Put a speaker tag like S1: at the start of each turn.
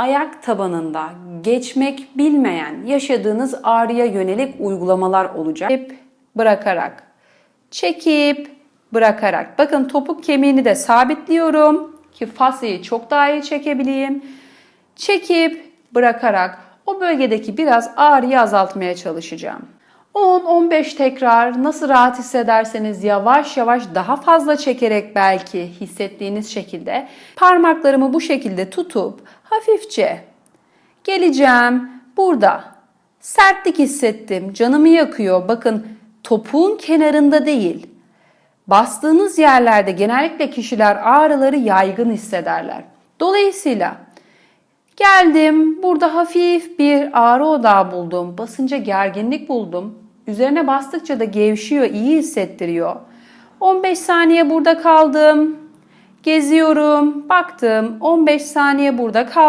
S1: ayak tabanında geçmek bilmeyen yaşadığınız ağrıya yönelik uygulamalar olacak. Çekip bırakarak, çekip bırakarak. Bakın topuk kemiğini de sabitliyorum ki fasciayı çok daha iyi çekebileyim. Çekip bırakarak o bölgedeki biraz ağrıyı azaltmaya çalışacağım. 10-15 tekrar nasıl rahat hissederseniz yavaş yavaş daha fazla çekerek belki hissettiğiniz şekilde parmaklarımı bu şekilde tutup hafifçe geleceğim. Burada sertlik hissettim. Canımı yakıyor. Bakın topuğun kenarında değil. Bastığınız yerlerde genellikle kişiler ağrıları yaygın hissederler. Dolayısıyla Geldim. Burada hafif bir ağrı odağı buldum. Basınca gerginlik buldum. Üzerine bastıkça da gevşiyor, iyi hissettiriyor. 15 saniye burada kaldım. Geziyorum. Baktım. 15 saniye burada kaldım.